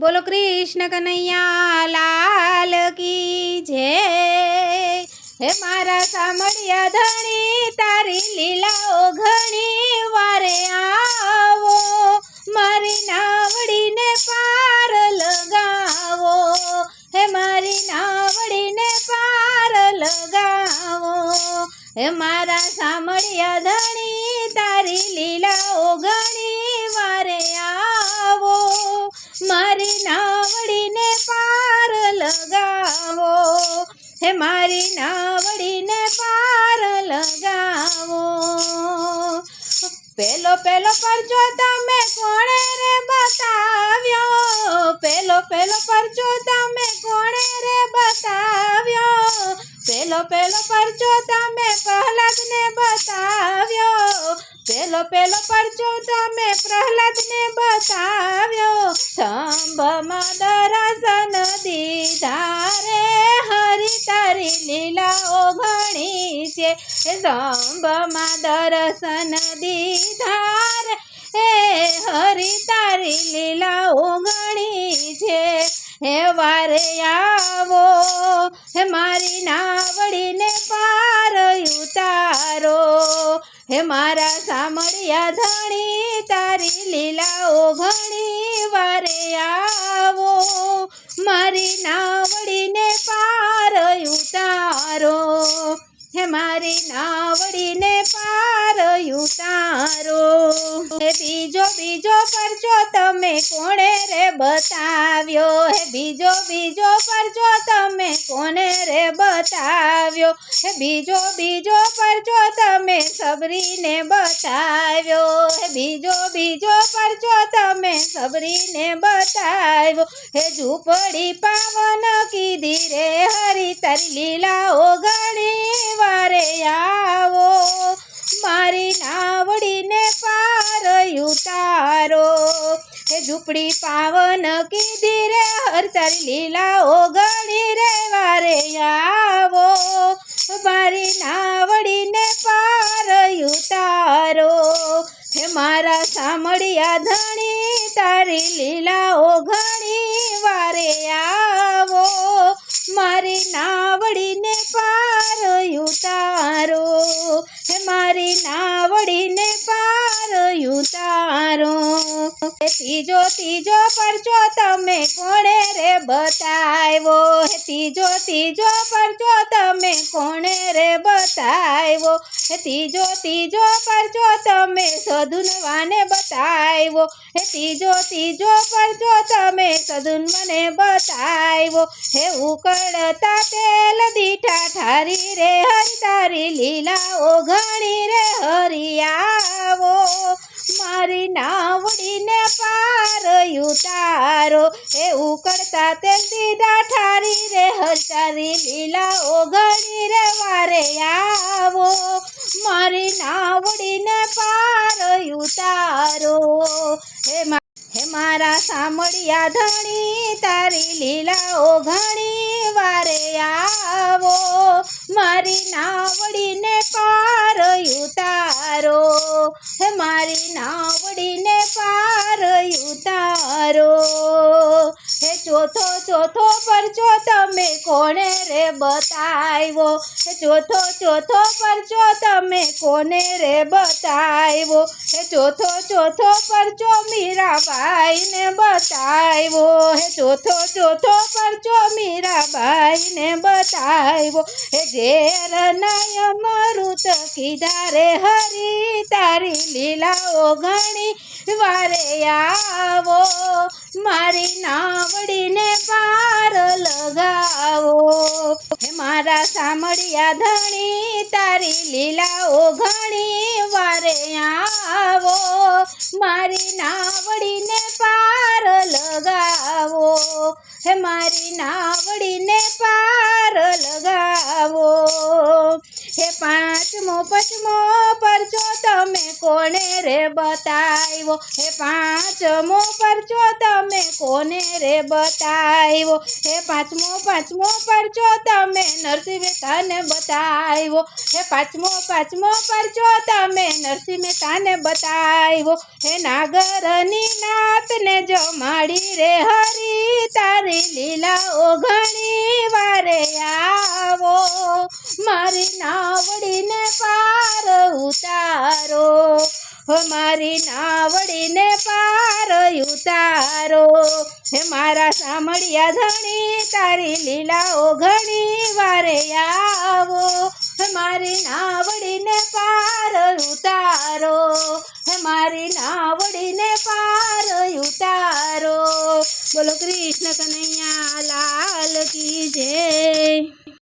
બોલો કૃષ્ણ કનૈયા, લાલ કી જય. હે મારા સામળિયા ધણી, તારી લીલાઓ ઘણી વારે આવો. મારી નાવડીને પાર લગાવો. હે મારી નાવડીને પાર લગાવો. હે મારા સામળિયા ધણી પેલો પેલો પરચો તમે કોણે રે બતાવ્યો? પેલો પેલો પરચો તમે કોણે રે બતાવ્યો? પેલો પેલો પરચો તમે પ્રહલાદને બતાવ્યો? પેલો પેલો પરચો તમે પ્રહલાદને બતાવ્યો? સ્તંભમાં દરાસન દીધા રે હરી તારી લીલાઓ ઘણી છે. સ્તંભમાં દર્શન દીધાર હે હરી તારી લીલા ઉગણી છે. હે વારે આવો, હે મારી નાવડીને પાર ઉતારો. હે મારા સામળિયા ધણી, તારી લીલાઓ ઘણી વારે આવો. મારી નાવડીને હે મારી નાવડીને પાર ઉતારો હે બીજો બીજો પરચો તમે કોણે રે બતાવ્યો? હે બીજો બીજો પરચો તમે કોને રે બતાવ્યો? હે બીજો બીજો પરચો તમે સબરીને બતાવ્યો? હે બીજો બીજો પરચો તમે સબરીને બતાવ્યો? હે ઝૂંપડી પાવન કીધી રે હરી, તારી લીલાઓ ઘણી ઝૂંપડી પાવન કીધી રે, હર તારી લીલાઓ ગણી રે, વારે આવો. મારી નાવડીને પાર ઉતારો. હે મારા સામળિયા ધણી, તારી લીલાઓ ઘણી ત્રીજો ત્રીજો પરચો તમે કોણે રે બતાવ્યો હે ત્રીજો ત્રીજો પરચો તમે કોણે રે બતાવ્યો હે ત્રીજો ત્રીજો પરચો તમે સદુનવાને બતાવ્યો હે ત્રીજો ત્રીજો પરચો તમે સદુનવાને બતાવ્યો હે ઉકળતા તેલ દીઠા ઠારી રે હરી તારી લીલાઓ ઘણી રે હે ઉકળતા તેલ દીધા ઠારી રે હરી લીલા ઘણી રે, વારે આવો. મારી નાવડીને પાર ઉતારો. હે હે મારા સામળિયા ધણી, તારી લીલા ઓઘણી વારે આવો. મારી નાવડીને પાર ઉતારો. હે મારી નાવડીને પાર ઉતારો. ચોથો ચોથો પરચો તમે કોને રે બતાવ્યો? હે ચોથો ચોથો પરચો તમે કોને રે બતાવ્યો? હે ચોથો ચોથો પરચો મીરાબાઈને બતાવ્યો? હે ચોથો ચોથો પરચો મીરાબાઈને બતાવ્યો? હે ઝેર નય મરુત કીધા રે હરી, તારી લીલાઓ ઘણી વારે આવો. મારી નાવડીને પાર લગાવો. હે મારા સામળિયા ધણી, તારી લીલાઓ ઘણી વારે આવો. મારી નાવડીને પાર લગાવો. હે મારી નાવડીને બતાવ્યો? હે પાંચમો પરચો તમે કોને રે બતાવ્યો? હે પાંચમો પાંચમો પરચો તમે નરસિંહ મહેતાને બતાવ્યો? હે પાંચમો પાંચમો પરચો તમે નરસિંહ મહેતાને બતાવ્યો? હે નાગરની નાતને જમાડી રે હરી, તારી લીલાઓ ઘણી વારે ઉતારો હે મારા સામળિયા ધણી, તારી લીલાઓ ઘણી વારે આવો. હે મારી નાવડીને પાર ઉતારો. હે મારી નાવડીને પાર ઉતારો. બોલો કૃષ્ણ કનૈયા, લાલ કી જય.